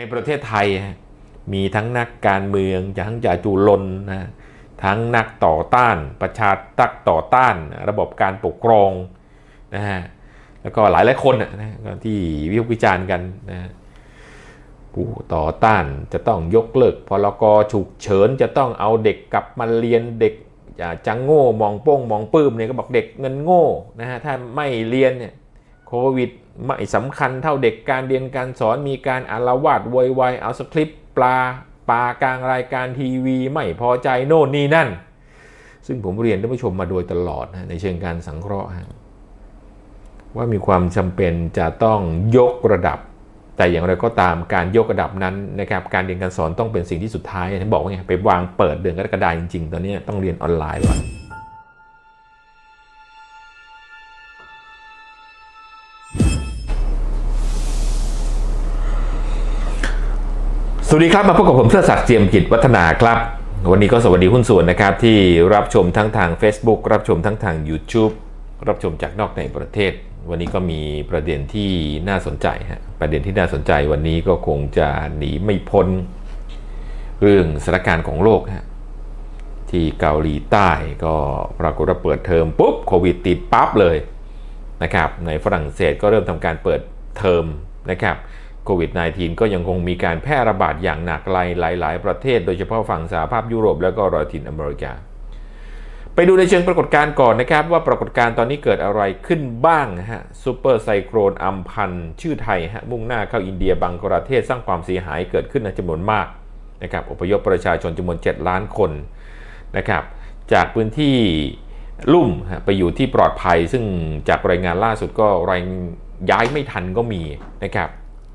ในประเทศไทยมีทั้งนักการเมืองทั้งจ่าจูลนนะทั้งนักต่อต้าน ประชาตักต่อต้าน ระบบการปกครองนะฮะแล้วก็หลายหลายคนนะที่วิพากษ์วิจารณ์กันนะผู้ต่อต้านจะต้องยกเลิกพรกฉุกเฉินจะต้องเอาเด็กกลับมาเรียนเด็กจังโง่มองโป้งมองปื้มเนี่ยก็บอกเด็กเงินโง่นะฮะถ้าไม่เรียนเนี่ยโควิด ไม่สำคัญเท่าเด็กการเรียนการสอนมีการอารวาสโวยวายเอาสคริปต์ปลาปลากลางรายการทีวี ไม่พอใจโน่นนี่นั่น ซึ่งผมเรียนท่านผู้ชมมาโดยตลอดนะในเชิงการสังเคราะห์ว่ามีความจำเป็นจะต้องยกระดับ แต่อย่างไรก็ตามการยกระดับนั้นนะครับการเรียนการสอนต้องเป็นสิ่งที่สุดท้ายท่านบอกว่าไงไปวางเปิดเดือนกรกฎาคมจริงๆ ตอนนี้ต้องเรียนออนไลน์ก่อ สวัสดีครับ มาพบกับผมเสื้อศักดิ์เจียมกิจวัฒนาครับ วันนี้ก็สวัสดีหุ้นส่วนนะครับ ที่รับชมทั้งทาง Facebook รับชมทั้งทาง YouTube รับชมจากนอกในประเทศ วันนี้ก็มีประเด็นที่น่าสนใจฮะประเด็นที่น่าสนใจวันนี้ก็คงจะหนีไม่พ้น เรื่องสถานการณ์ของโลกฮะที่เกาหลีใต้ก็ปรากฏว่าเปิดเทอมปุ๊บโควิดติดปั๊บเลยนะครับในฝรั่งเศสก็เริ่มทำการเปิดเทอมนะครับ โควิด -19 ก็ยังคงมีการแพร่ระบาดอย่างหนักหลายหลาย ๆ ประเทศ โดยเฉพาะฝั่งสหภาพยุโรปแล้วก็ลาตินอเมริกา ไปดูในเชิงปรากฏการณ์ก่อนนะครับ ว่าปรากฏการณ์ตอนนี้เกิดอะไรขึ้นบ้างฮะซูเปอร์ไซโครนอัมพันชื่อไทยฮะมุ่งหน้าเข้าอินเดียบังกลาเทศสร้างความเสียหายเกิดขึ้นในจำนวนมากนะครับอพยพประชาชนจำนวน 7 ล้านคนนะครับจากพื้นที่ลุ่มไปอยู่ที่ปลอดภัย ซึ่งจากรายงานล่าสุดก็รายย้ายไม่ทันก็มีนะครับ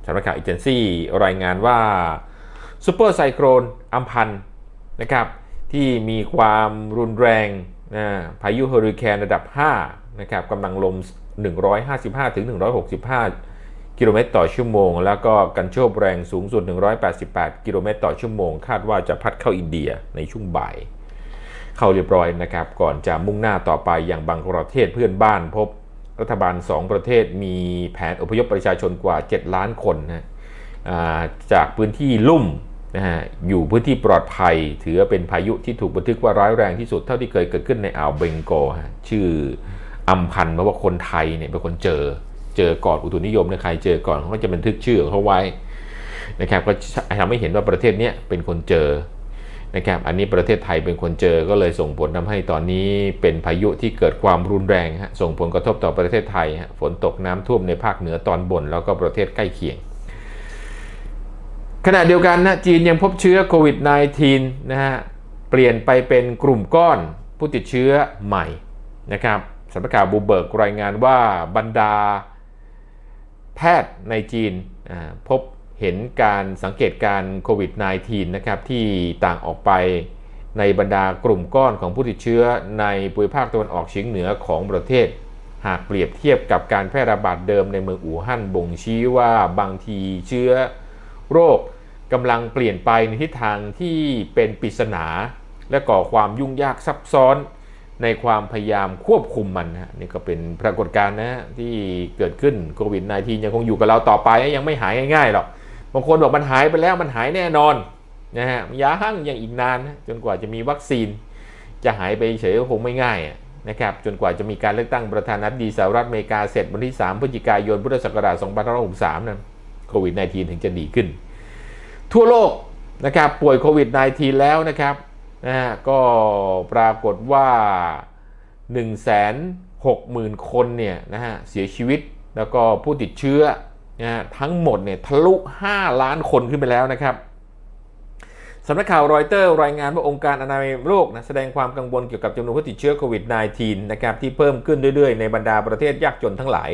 สำนักข่าวเอเจนซี่รายงานว่าซูเปอร์ไซโครนอัมพันนะครับที่มีความรุนแรงนะพายุเฮอริเคนระดับ 5 นะครับกำลังลม 155ถึง165 กิโลเมตรต่อชั่วโมง แล้วก็กันโชกแรงสูงสุด 188 กิโลเมตรต่อชั่วโมง คาดว่าจะพัดเข้าอินเดียในช่วงบ่าย เข้าเรียบร้อยนะครับ ก่อนจะมุ่งหน้าต่อไปอย่างบังกลาเทศเพื่อนบ้านพบ รัฐบาล 2 ประเทศมีแผนอพยพประชาชนกว่า 7 ล้านคนนะจากพื้นที่ลุ่มนะฮะอยู่พื้นที่ปลอดภัย ถือว่าเป็นพายุที่ถูกบันทึกว่าร้ายแรงที่สุดเท่าที่เคยเกิดขึ้นในอ่าวเบงโกลฮะชื่ออัมพันธ์เพราะว่าคนไทยเนี่ยเป็นคนเจอเจอก่อนอุตุนิยมเนี่ยใครเจอก่อนเขาก็จะบันทึกชื่อเขาไว้นะครับก็ทำให้เห็นว่าประเทศนี้เป็นคนเจอ นะครับอันนี้ประเทศไทยเป็นคนเจอก็เลยส่งผลทำให้ตอนนี้เป็นพายุที่เกิดความรุนแรงฮะส่งผลกระทบต่อประเทศไทยฮะฝนตกน้ำท่วมในภาคเหนือตอนบน แล้วก็ประเทศใกล้เคียง ขณะเดียวกันนะจีนยังพบเชื้อโควิด -19 นะฮะเปลี่ยนไปเป็นกลุ่มก้อนผู้ติดเชื้อใหม่นะครับสำนักข่าวบูเบิร์กรายงานว่าบรรดาแพทย์ในจีนพบ เห็นการสังเกตการโควิด -19 นะครับที่ต่างออกไปในบรรดากลุ่มก้อนของผู้ติดเชื้อในภูมิภาคตะวันออกเฉียงเหนือของประเทศ หากเปรียบเทียบกับการแพร่ระบาดเดิมในเมืองอู่ฮั่นบ่งชี้ว่าบางทีเชื้อโรคกำลังเปลี่ยนไปในทิศทางที่เป็นปริศนา และก่อความยุ่งยากซับซ้อนในความพยายามควบคุมมันนะนี่ก็เป็นปรากฏการณ์นะฮะที่เกิดขึ้นโควิด -19 ยังคงอยู่กับเราต่อไปยังไม่หายง่ายๆหรอก บางคนบอกมันหายไปแล้วมันหายแน่นอนนะฮะยาหั่งยังอีกนานนะจนกว่าจะมีวัคซีน จะหายไปเฉยก็คงไม่ง่ายนะครับจนกว่าจะมีการเลือกตั้งประธานาธิบดีสหรัฐอเมริกาเสร็จวันที่ 3 พฤศจิกายนพุทธศักราช2563นั้นโควิด -19 ถึงจะดีขึ้น ทั่วโลกนะครับป่วยโควิด -19 แล้วนะครับนะฮะก็ปรากฏว่า 160,000 คนเนี่ยนะฮะเสียชีวิตแล้วก็ผู้ติดเชื้อ นะทั้งหมดเนี่ยทะลุ 5 ล้านคนขึ้นไปแล้วนะครับสำนักข่าวรอยเตอร์รายงานว่าองค์การอนามัยโลกนะแสดงความกังวลเกี่ยวกับจำนวนผู้ติดเชื้อโควิด -19 นะครับที่เพิ่มขึ้นเรื่อยๆ ในบรรดาประเทศยากจนทั้งหลาย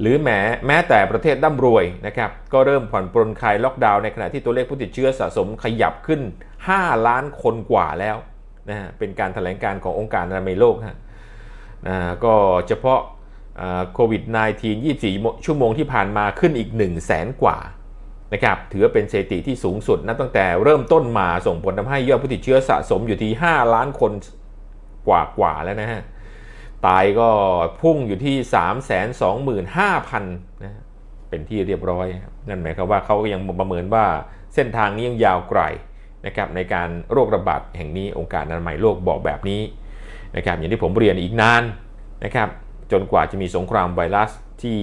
หรือแม้แม้แต่ประเทศร่ำรวยนะครับก็เริ่มผ่อนปรนคลายล็อกดาวน์ในขณะที่ตัวเลขผู้ติดเชื้อสะสมขยับขึ้น 5 ล้านคนกว่าแล้วนะฮะเป็นการแถลงการขององค์การอนามัยโลกฮะนะก็เฉพาะ โควิด -19 24 ชั่วโมงที่ผ่านมาขึ้นอีก 1 0 0 0 0แสนกว่านะครับถือเป็นสถิติที่สูงสุดนับตั้งแต่เริ่มต้นมาส่งผลทำให้ยอดผู้ติดเชื้อสะสมอยู่ที่ 5 ล้านคนกว่ากว่าแล้วนะฮะตายก็พุ่งอยู่ที่ 3 2 5 0 0 0นะเป็นที่เรียบร้อย นั่นหมายความว่าเขาก็ยังประเมินว่าเส้นทางนี้ยังยาวไกลนะครับในการโรคระบาดแห่งนี้องค์การอนามัยโลกบอกแบบนี้นะครับอย่างที่ผมเรียนอีกนานนะครับ จนกว่าจะมีสงครามไวรัสที่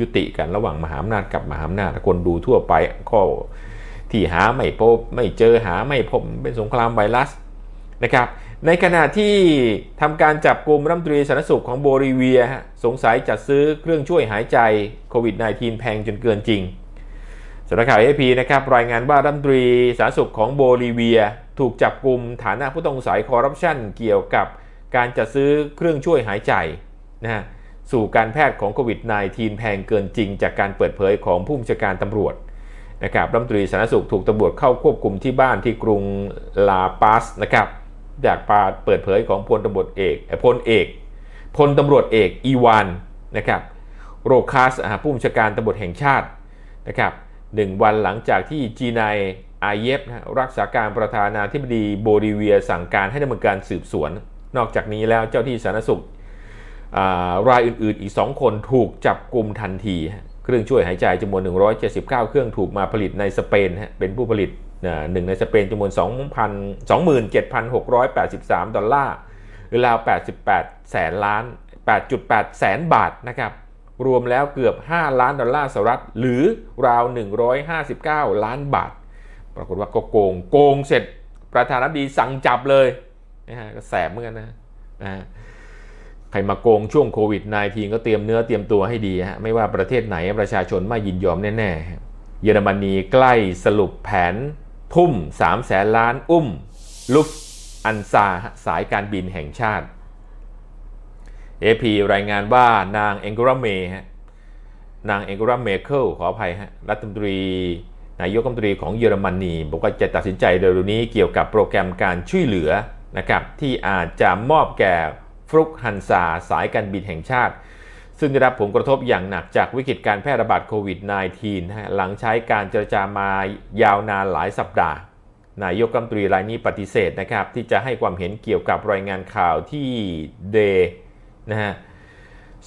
ยุติกันระหว่างมหาอำนาจกับมหาอำนาจคนดูทั่วไปก็ที่หาไม่พบไม่เจอหาไม่พบเป็นสงครามไวรัสนะครับในขณะที่ทำการจับกลุ่มรัฐมนตรีสาธารณสุขของโบลิเวีย สงสัยจัดซื้อเครื่องช่วยหายใจโควิด -19 แพงจนเกินจริงสำนักข่าวเอพีนะครับรายงานว่ารัฐมนตรีสาธารณสุขของโบลิเวีย ถูกจับกลุ่มฐานะผู้ต้องสงสัยคอร์รัปชันเกี่ยวกับการจัดซื้อเครื่องช่วยหายใจ นะฮะสู่การแพทย์ของโควิด -19 แพงเกินจริงจากการเปิดเผยของผู้บัญชาการตำรวจนะครับรัฐมนตรีสาธารณสุขถูกตำรวจเข้าควบคุมที่บ้านที่กรุงลาปาสนะครับจากปาเปิดเผยของพลตำรวจเอกพลเอกพลตำรวจเอกอีวานนะครับโรคัสผู้บัญชาการตำรวจแห่งชาตินะครับหนึ่งวันหลังจากที่จีนายอาเยฟนะรักษาการประธานาธิบดีโบลิเวียสั่งการให้ดำเนินการสืบสวน นอกจากนี้แล้วเจ้าที่สาธารณสุข รายอื่นๆ อีก 2 คนถูกจับกลุ่มทันที เครื่องช่วยหายใจจำนวน 179 เครื่องถูกมาผลิตในสเปน เป็นผู้ผลิตหนึ่งในสเปนจำนวน2 0 2 7 6 8 3 ดอลลาร์หรือราว 88 แสนล้าน 8.8 แสนบาทนะครับ รวมแล้วเกือบ 5 ล้านดอลลาร์สหรัฐ หรือราว 159 ล้านบาท ปรากฏว่าก็โกง โกงเสร็จประธานาธิบดีสั่งจับเลยนะฮะก็แสบเหมือนกันนะนะฮะ รมาโกงช่วงโควิด -19 ก็เตรียมเนื้อเตรียมตัวให้ดีฮะไม่ว่าประเทศไหนประชาชนไม่ยินยอมแน่ๆ เยอรมนีใกล้สรุปแผน ทุ่ม3แสนล้านอุ้ม ลุฟอันซาสายการบินแห่งชาติ AP รายงานว่านางเองกราเมฮะนางเองกราเมเคิลขออภัยฮะรัฐมนตรีนายกรัฐมนตรีของเยอรมนีบอกว่าจะตัดสินใจเร็วนี้เกี่ยวกับโปรแกรมการช่วยเหลือนะครับที่อาจจะมอบแก่ ฟลุกฮันซาสายการบินแห่งชาติ ซึ่งได้รับผลกระทบอย่างหนักจากวิกฤตการแพร่ระบาดโควิด -19 หลังใช้การเจรจามายาวนานหลายสัปดาห์ นายกรัฐมนตรีรายนี้ปฏิเสธนะครับที่จะให้ความเห็นเกี่ยวกับรายงานข่าวที่เดนะฮะ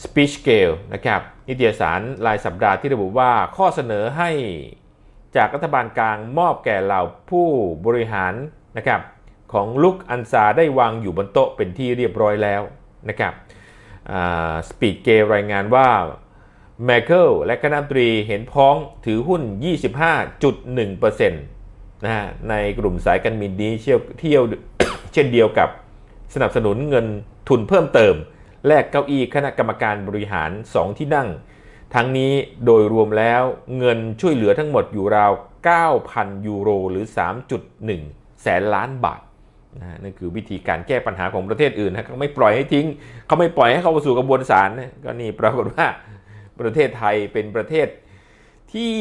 Speech Scale นะครับนิตยสารรายสัปดาห์ที่ระบุว่าข้อเสนอให้จากรัฐบาลกลางมอบแก่เหล่าผู้บริหารนะครับ ของลุกอันซาได้วางอยู่บนโต๊ะเป็นที่เรียบร้อยแล้วนะครับสปีดเกรายงานว่าแมเคิลและคณะตรีเห็นพ้องถือหุ้น 25.1%นะฮะในกลุ่มสายการบินนี้เที่ยวเที่ยวเช่นเดียวกับสนับสนุนเงินทุนเพิ่มเติม แลกเก้าอี้คณะกรรมการบริหาร 2 ที่นั่ง ทั้งนี้โดยรวมแล้วเงินช่วยเหลือทั้งหมดอยู่ราว 9,000 ยูโรหรือ 3.1 แสนล้านบาท นะนั่นคือวิธีการแก้ปัญหาของประเทศอื่นนะเขาไม่ปล่อยให้ทิ้ง เขาไม่ปล่อยให้เข้าสู่กระบวนศาลนะก็นี่ปรากฏว่าประเทศไทยเป็นประเทศที่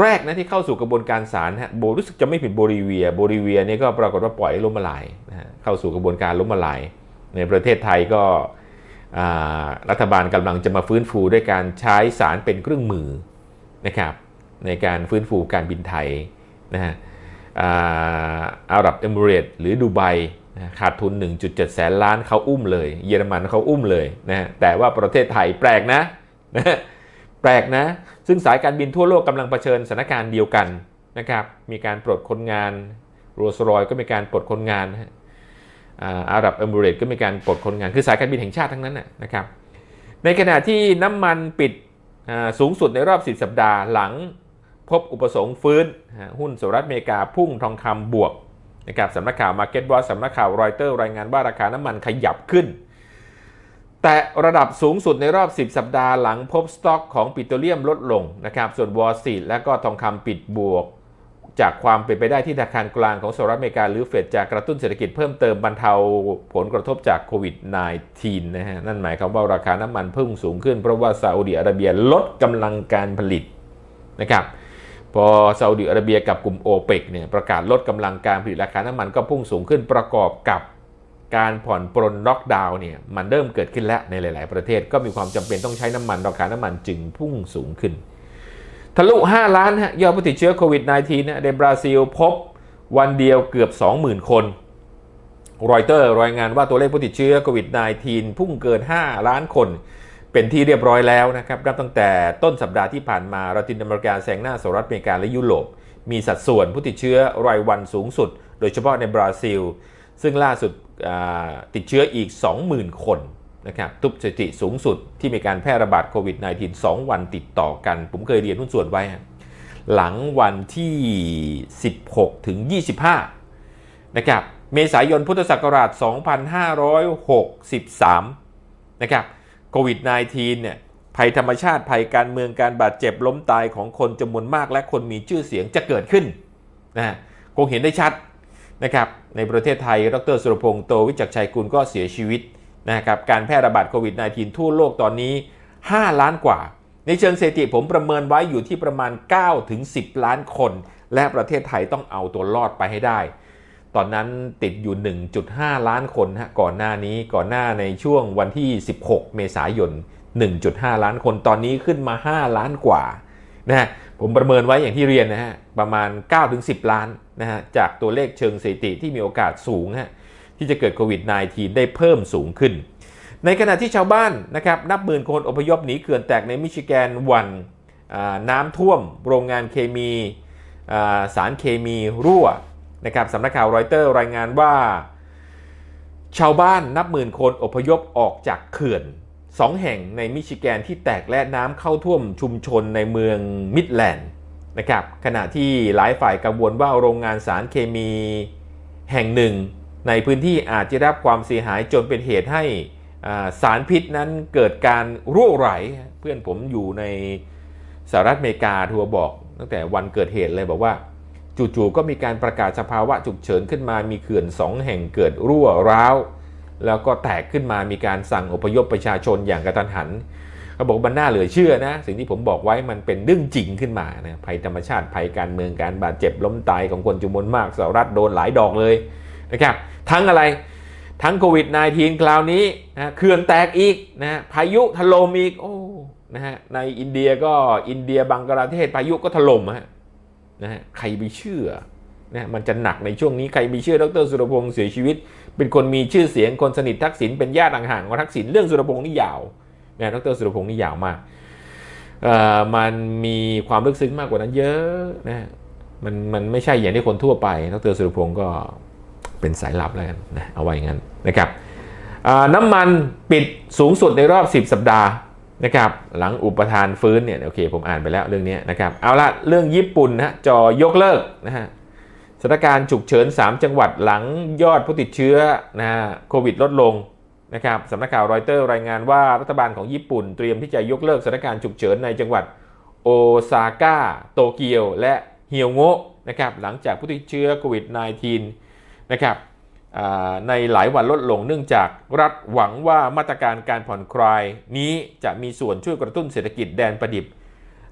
แรกนะที่เข้าสู่กระบวนการศาลฮะโบรู้สึกจะไม่ผิดโบลิเวียโบลิเวียนี่ก็ปรากฏว่าปล่อยล้มละลายนะฮะเข้าสู่กระบวนการล้มละลาย ในประเทศไทยก็รัฐบาลกำลังจะมาฟื้นฟูด้วยการใช้สารเป็นเครื่องมือนะครับในการฟื้นฟูการบินไทยนะฮะ อาหรับเอมิเรตหรือดูไบขาดทุน 1.7 แสนล้านเขาอุ้มเลย เยอรมันเขาอุ้มเลยนะแต่ว่าประเทศไทยแปลกนะนะแปลกนะ ซึ่งสายการบินทั่วโลกกำลังเผชิญสถานการณ์เดียวกันนะครับมีการปลดคนงานโรสรอยก็มีการปลดคนงานอาหรับเอมิเรตก็มีการปลดคนงานคือสายการบินแห่งชาติทั้งนั้นนะครับในขณะที่น้ำมันปิดสูงสุดในรอบ 10 สัปดาห์หลัง พบอุปสงค์ฟื้น หุ้นสหรัฐอเมริกาพุ่งทองคำบวกนะครับสำนักข่าว Market Watch สำนักข่าวรอยเตอร์รายงานว่าราคาน้ำมันขยับขึ้น แต่ระดับสูงสุดในรอบ 10 สัปดาห์หลังพบสต็อกของปิโตรเลียมลดลงนะครับส่วนวอลล์สตรีและก็ทองคำปิดบวก จากความเป็นไปได้ที่ธนาคารกลางของสหรัฐอเมริกาหรือเฟดจะกระตุ้นเศรษฐกิจเพิ่มเติมบรรเทาผลกระทบจากโควิด -19 นะฮะนั่นหมายความว่าราคาน้ำมันพุ่งสูงขึ้นเพราะว่าซาอุดิอาระเบียลดกำลังการผลิตนะครับ พอซาอุดิอาระเบียกับกลุ่มโอเปกเนี่ยประกาศลดกำลังการผลิตราคาน้ำมันก็พุ่งสูงขึ้นประกอบกับการผ่อนปรนล็อกดาวน์เนี่ยมันเริ่มเกิดขึ้นแล้วในหลาย ๆ ประเทศก็มีความจำเป็นต้องใช้น้ำมันราคาน้ำมันจึงพุ่งสูงขึ้น ทะลุ 5 ล้านฮะยอดผู้ติดเชื้อโควิด -19 นะในบราซิลพบวันเดียวเกือบ 20,000 คนรอยเตอร์รายงานว่าตัวเลขผู้ติดเชื้อโควิด -19 พุ่งเกิน 5 ล้านคน เป็นที่เรียบร้อยแล้วนะครับนับตั้งแต่ต้นสัปดาห์ที่ผ่านมาลาตินอเมริกาแซงหน้าสหรัฐอเมริกาและยุโรป มีสัดส่วนผู้ติดเชื้อรายวันสูงสุด โดยเฉพาะในบราซิล ซึ่งล่าสุดติดเชื้ออีก 20,000 คนนะครับทุบสถิติสูงสุดที่มีการแพร่ระบาดโควิด -19 2 วันติดต่อกัน ผมเคยเรียนหุ้นส่วนไว้ หลังวันที่ 16 ถึง 25 นะครับ เมษายนพุทธศักราช 2563 นะครับ โควิด -19 เนี่ยภัยธรรมชาติภัยการเมืองการบาดเจ็บล้มตายของคนจำนวนมากและคนมีชื่อเสียงจะเกิดขึ้นนะฮะคงเห็นได้ชัดนะครับในประเทศไทย ดรสุรพงษ์โตวิจักชัยกุลก็เสียชีวิตนะครับการแพร่ระบาดโควิด -19 ทั่วโลกตอนนี้ 5 ล้านกว่า ในเชิงสถิติผมประเมินไว้อยู่ที่ประมาณ9ถึง10 ล้านคน และประเทศไทยต้องเอาตัวรอดไปให้ได้ ตอนนั้นติดอยู่ 1.5 ล้านคนฮะก่อนหน้านี้ก่อนหน้าในช่วงวันที่ 16 เมษายน 1.5 ล้านคนตอนนี้ขึ้นมา 5 ล้านกว่านะฮะผมประเมินไว้อย่างที่เรียนนะฮะประมาณ 9-10 ล้านนะฮะจากตัวเลขเชิงสถิติที่มีโอกาสสูงฮะที่จะเกิดโควิด -19 ได้เพิ่มสูงขึ้น ในขณะที่ชาวบ้านนะครับนับหมื่นคนอพยพหนีเขื่อนแตกในมิชิแกนวันน้ำท่วม โรงงานเคมีสารเคมีรั่ว นะครับสำนักข่าวรอยเตอร์รายงานว่า ชาวบ้านนับหมื่นคนอพยพออกจากเขื่อนสองแห่งในมิชิแกนที่แตกและน้ำเข้าท่วมชุมชนในเมืองมิดแลนด์นะครับขณะที่หลายฝ่ายกังวลว่าโรงงานสารเคมีแห่งหนึ่ง ในพื้นที่อาจจะได้รับความเสียหายจนเป็นเหตุให้สารพิษนั้นเกิดการรั่วไหลเพื่อนผมอยู่ในสหรัฐอเมริกาทัวบอกตั้งแต่วันเกิดเหตุเลยบอกว่า จู่ๆก็มีการประกาศสภาวะฉุกเฉินขึ้นมามีเขื่อนสองแห่งเกิดรั่วร้าว แล้วก็แตกขึ้นมามีการสั่งอพยพประชาชนอย่างกระทันหันเขาบอกมันน่าเหลือเชื่อนะ สิ่งที่ผมบอกไว้มันเป็นเรื่องจริงขึ้นมานะภัยธรรมชาติภัยการเมืองการบาดเจ็บล้มตายของคนจำนวนมากสหรัฐโดนหลายดอกเลยนะครับทั้งอะไรทั้งโควิด -19 คราวนี้นะเขื่อนแตกอีกนะพายุถล่มอีกโอ้นะฮะในอินเดียก็อินเดียบังกลาเทศพายุก็ถล่มฮะ นะฮะใครไปเชื่อนะมันจะหนักในช่วงนี้ใครไปเชื่อดรสุรพงษ์เสียชีวิต เป็นคนมีชื่อเสียงคนสนิททักษิณเป็นญาติห่างๆของทักษิณเรื่องสุรพงษ์นี่ยาวนะดรสุรพงษ์นี่ยาวมากเอ่อมันมีความลึกซึ้งมากกว่านั้นเยอะนะมันมันไม่ใช่อย่างที่คนทั่วไปดรสุรพงษ์ก็เป็นสายลับแล้วกันนะเอาไว้อย่างนั้นนะครับน้ำมันปิดสูงสุดในรอบ 10 สัปดาห์ นะครับหลังอุปทานฟื้นเนี่ยโอเคผมอ่านไปแล้วเรื่องนี้นะครับเอาละเรื่องญี่ปุ่นนะจอยกเลิกนะฮะสถานการณ์ฉุกเฉิน 3 จังหวัดหลังยอดผู้ติดเชื้อนะฮะโควิดลดลงนะครับสำนักข่าวรอยเตอร์รายงานว่ารัฐบาลของญี่ปุ่นเตรียมที่จะยกเลิกสถานการณ์ฉุกเฉินในจังหวัดโอซาก้าโตเกียวและเฮียวโงะนะครับหลังจากผู้ติดเชื้อโควิด -19 นะครับ ในหลายวันลดลงเนื่องจากรัฐหวังว่ามาตรการการผ่อนคลายนี้จะมีส่วนช่วยกระตุ้นเศรษฐกิจแดนประดิบ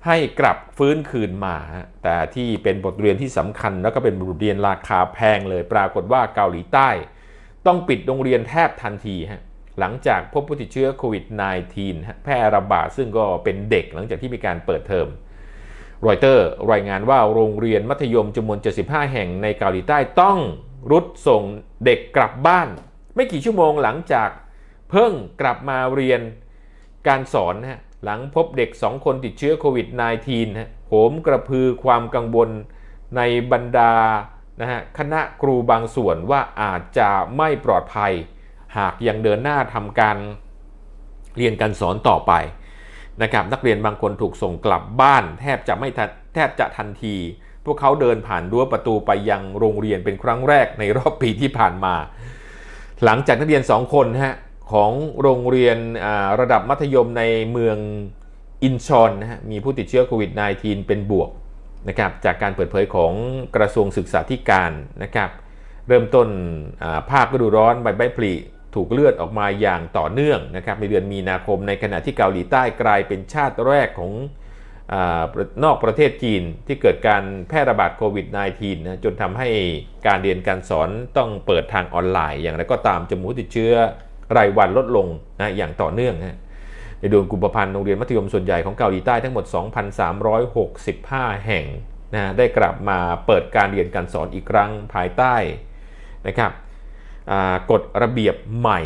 ให้กลับฟื้นคืนมา แต่ที่เป็นบทเรียนที่สำคัญแล้วก็เป็นบทเรียนราคาแพงเลยปรากฏว่าเกาหลีใต้ ต้องปิดโรงเรียนแทบทันทีฮะหลังจากพบผู้ติดเชื้อโควิด -19 แพร่ระบาดซึ่งก็เป็นเด็กหลังจากที่มีการเปิดเทอมรอยเตอร์รายงานว่าโรงเรียนมัธยมจำนวน 75 แห่งในเกาหลีใต้ต้อง รุดส่งเด็กกลับบ้าน ไม่กี่ชั่วโมงหลังจากเพิ่งกลับมาเรียนการสอนนะฮะหลังพบเด็ก 2 คนติดเชื้อโควิด -19 ฮะโหมกระพือความกังวลในบรรดานะฮะคณะครูบางส่วนว่าอาจจะไม่ปลอดภัย หากยังเดินหน้าทำการเรียนการสอนต่อไปนะครับนักเรียนบางคนถูกส่งกลับบ้าน แทบจะไม่แทบจะทันที พวกเขาเดินผ่านรั้วประตูไปยังโรงเรียนเป็นครั้งแรกในรอบปีที่ผ่านมา หลังจากนักเรียน2คนฮะของโรงเรียนระดับมัธยมในเมืองอินชอนนะฮะมีผู้ติดเชื้อโควิด -19 เป็นบวกนะครับจากการเปิดเผยของกระทรวงศึกษาธิการนะครับเริ่มต้นาภาคฤดูร้อนใบไม้ผลิถูกเลือนออกมาอย่างต่อเนื่องนะครับในเดือนมีนาคมในขณะที่เกาหลีใต้กลายเป็นชาติแรกของ นอกประเทศจีนที่เกิดการแพร่ระบาดโควิด -19 นะจนทำให้การเรียนการสอนต้องเปิดทางออนไลน์ อย่างไรก็ตามจำนวนผู้ติดเชื้อรายวันลดลงนะอย่างต่อเนื่องนะในเดือนกุมภาพันธ์โรงเรียนมัธยมส่วนใหญ่ของเกาหลีใต้ทั้งหมด 2,365 แห่งนะได้กลับมาเปิดการเรียนการสอนอีกครั้งภายใต้นะครับกฎระเบียบใหม่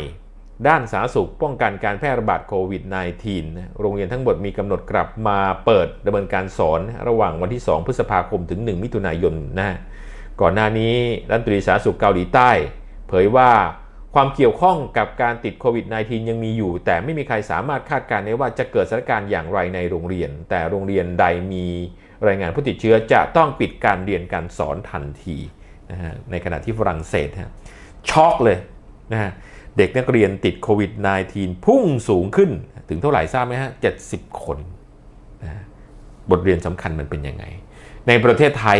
ด้านสาธารณสุขป้องกันการแพร่ระบาดโควิด -19 นะโรงเรียนทั้งหมดมีกำหนดกลับมาเปิดดำเนินการสอนระหว่างวันที่ 2 พฤษภาคมถึง 1 มิถุนายนนะก่อนหน้านี้รัฐมนตรีสาธารณสุขเกาหลีใต้ เผยว่าความเกี่ยวข้องกับการติดโควิด -19 ยังมีอยู่ แต่ไม่มีใครสามารถคาดการณ์ได้ว่าจะเกิดสถานการณ์อย่างไรในโรงเรียน แต่โรงเรียนใดมีรายงานผู้ติดเชื้อจะต้องปิดการเรียนการสอนทันทีนะฮะในขณะที่ฝรั่งเศสฮะช็อกเลยนะฮะ เด็กนักเรียนติดโควิด -19 พุ่งสูงขึ้นถึงเท่าไหร่ทราบไหมฮะ 70 คนนะบทเรียนสำคัญมันเป็นยังไง ในประเทศไทย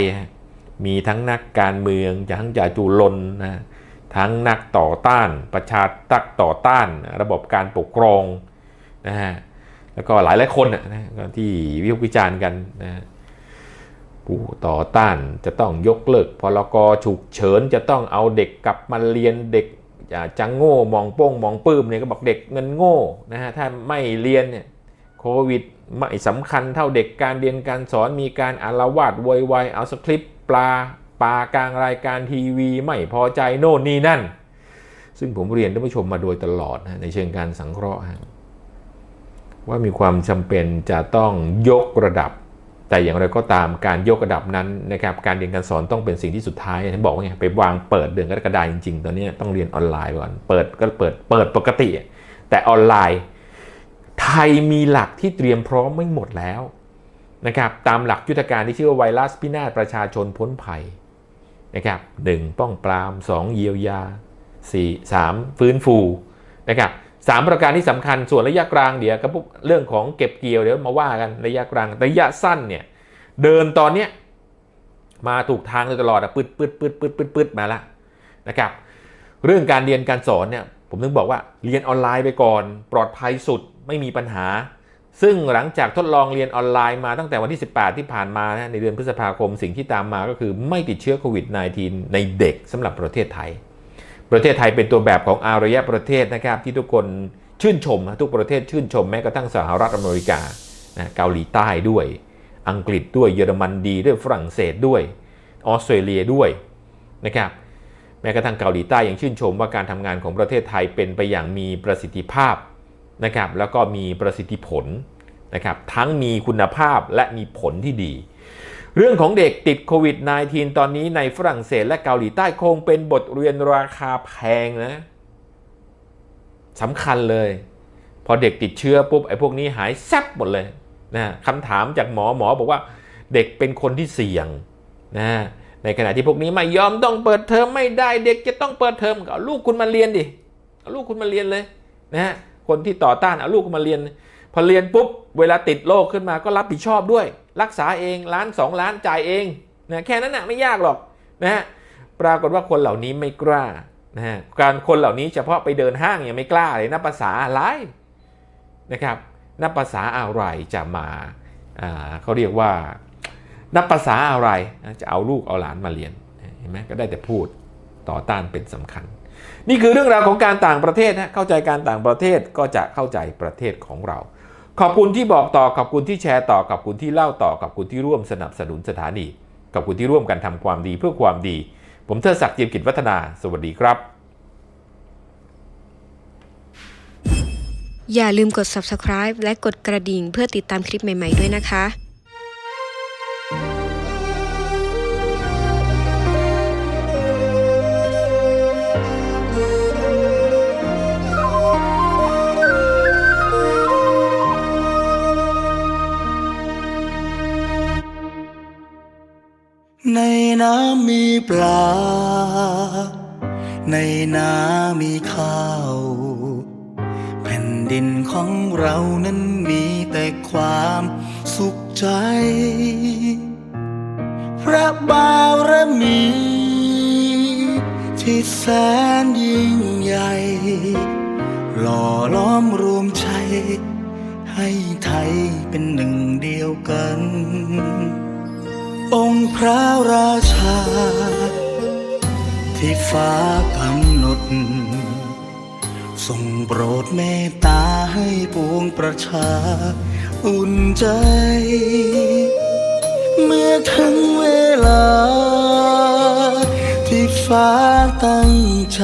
มีทั้งนักการเมืองทั้งจาตุรนต์นะทั้งนักต่อต้าน ประชาตักต่อต้าน ระบบการปกครองนะฮะแล้วก็หลายหลายคนนะที่วิพากษ์วิจารณ์กันนะผู้ต่อต้านจะต้องยกเลิกพลกฉุกเฉินจะต้องเอาเด็กกลับมาเรียนเด็ก จังโง่มองโป้งมองปื้มเนี่ยก็บอกเด็กเงินโง่นะฮะถ้าไม่เรียนเนี่ยโควิดไม่สำคัญเท่าเด็กการเรียนการสอนมีการอารวาสโวยวายเอาสคริปต์ปลาปลากลางรายการทีวีไม่พอใจโน่นนี่นั่น ซึ่งผมเรียนท่านผู้ชมมาโดยตลอดนะในเชิงการสังเคราะห์ว่ามีความจำเป็นจะต้องยกระดับ แต่อย่างไรก็ตามการยกระดับนั้นนะครับการเรียนการสอนต้องเป็นสิ่งที่สุดท้ายฉันบอกว่าไงไปวางเปิดเดือนกรกฎาคมจริงๆ ตอนนี้ต้องเรียนออนไลน์ก่อนเปิดก็เปิดเปิดปกติ แต่ออนไลน์ ไทยมีหลักที่เตรียมพร้อมไม่หมดแล้วนะครับตามหลักยุทธการที่ชื่อว่าไวรัสพินาศประชาชนพ้นภัยนะครับหนึ่งป้องปราม 2 เยียวยา 4 3 ฟื้นฟูนะครับ สามประการที่สำคัญส่วนระยะกลางเดี๋ยวกับเรื่องของเก็บเกี่ยวเดี๋ยวมาว่ากันระยะกลางระยะสั้นเนี่ยเดินตอนเนี้ยมาถูกทางเลยตลอดอะปืดปืดปืดปืดปืดปืดมาละนะครับ เรื่องการเรียนการสอนเนี่ยผมถึงบอกว่าเรียนออนไลน์ไปก่อน ปลอดภัยสุดไม่มีปัญหา ซึ่งหลังจากทดลองเรียนออนไลน์มาตั้งแต่วันที่ 18 ที่ผ่านมานะในเดือนพฤษภาคมสิ่งที่ตามมาก็คือไม่ติดเชื้อโควิด -19 ในเด็กสำหรับประเทศไทย ประเทศไทยเป็นตัวแบบของอารยประเทศนะครับที่ทุกคนชื่นชมทุกประเทศชื่นชมแม้กระทั่งสหรัฐอเมริกานะเกาหลีใต้ด้วย อังกฤษด้วยเยอรมันดีด้วยฝรั่งเศสด้วยออสเตรเลียด้วยนะครับแม้กระทั่งเกาหลีใต้ยังชื่นชมว่าการทำงานของประเทศไทยเป็นไปอย่างมีประสิทธิภาพนะครับแล้วก็มีประสิทธิผลนะครับทั้งมีคุณภาพและมีผลที่ดี เรื่องของเด็กติดโควิด -19 ตอนนี้ในฝรั่งเศสและเกาหลีใต้คงเป็นบทเรียนราคาแพงนะสำคัญเลย พอเด็กติดเชื้อปุ๊บไอ้พวกนี้หายแซบหมดเลยนะคำถามจากหมอหมอบอกว่าเด็กเป็นคนที่เสี่ยงนะในขณะที่พวกนี้ไม่ยอมต้องเปิดเทอมไม่ได้เด็กจะต้องเปิดเทอมก็เอาลูกคุณมาเรียนดิเอาลูกคุณมาเรียนเลยนะคนที่ต่อต้านเอาลูกคุณมาเรียน อเรียนปุ๊บเวลาติดโรคขึ้นมาก็รับผิดชอบด้วย รักษาเองล้านสองล้านจ่ายเองนะแค่นั้นนะไม่ยากหรอกนะฮะปรากฏว่าคนเหล่านี้ไม่กล้านะฮะการคนเหล่านี้เฉพาะไปเดินห้างยังไม่กล้าเลยนับภาษาอะไรนะครับนับภาษาอะไรจะมาอ่าเขาเรียกว่านับภาษาอะไรจะเอาลูกเอาหลานมาเรียนเห็นไหมก็ได้แต่พูดต่อต้านเป็นสำคัญ นี่คือเรื่องราวของการต่างประเทศนะเข้าใจการต่างประเทศก็จะเข้าใจประเทศของเรา ขอบคุณที่บอกต่อขอบคุณที่แชร์ต่อขอบคุณที่เล่าต่อขอบคุณที่ร่วมสนับสนุนสถานีขอบคุณที่ร่วมกันทำความดีเพื่อความดี ผมเทิดศักดิ์เจียมกิจวัฒนา สวัสดีครับ อย่าลืมกด subscribe และกดกระดิ่งเพื่อติดตามคลิปใหม่ ๆ ด้วยนะคะ ในนามีข้าว แผ่นดินของเรานั้นมีแต่ความสุขใจ พระบารมี ที่แสนยิ่งใหญ่ หล่อล้อมรวมใจ ให้ไทยเป็นหนึ่งเดียวกัน องค์พระราชา ที่ฟ้ากำหนด ทรงโปรดเมตตาให้ปวงประชา อุ่นใจ เมื่อถึงเวลา ที่ฟ้าตั้งใจ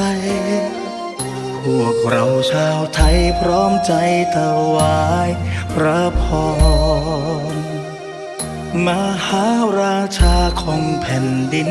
ผูวกเราชาวไทยพร้อมใจถวายพระพรมหาราชาของแผ่นดิน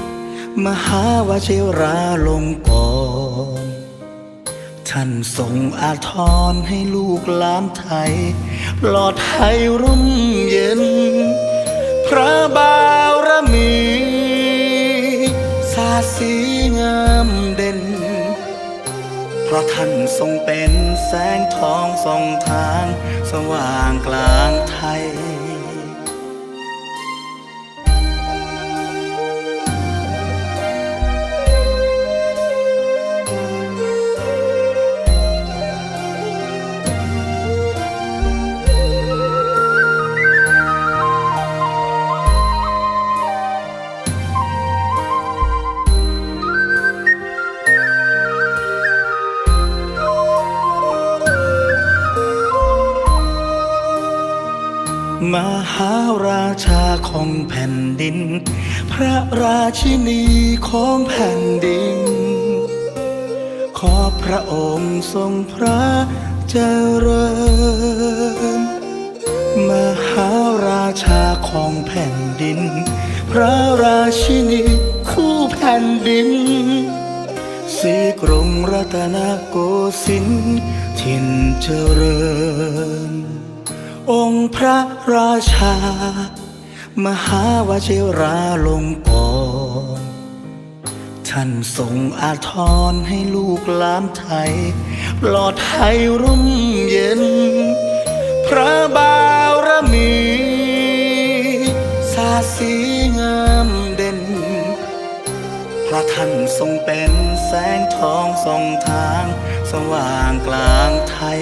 มหาวชิราลงกรท่านทรงอาทรให้ลูกหลานไทยปลอดภัยร่มเย็น พระบารมีสาสีงามเด่น เพราะท่านทรงเป็นแสงทองส่องทาง สว่างกลางไทย ระราชินีของแผ่นดิน ขอพระองค์ทรงพระเจริญ มหาราชาของแผ่นดิน พระราชินีคู่แผ่นดินสีกรุงรัตนโกสินทร์ถิ่นเจริญ องค์พระราชา มหาวชิราลงกรท่านทรงอาทรให้ลูกหลานไทย ปลอดภัยร่มเย็น พระบารมีสาสีงามเด่น พระท่านทรงเป็นแสงทองส่องทาง สว่างกลางไทย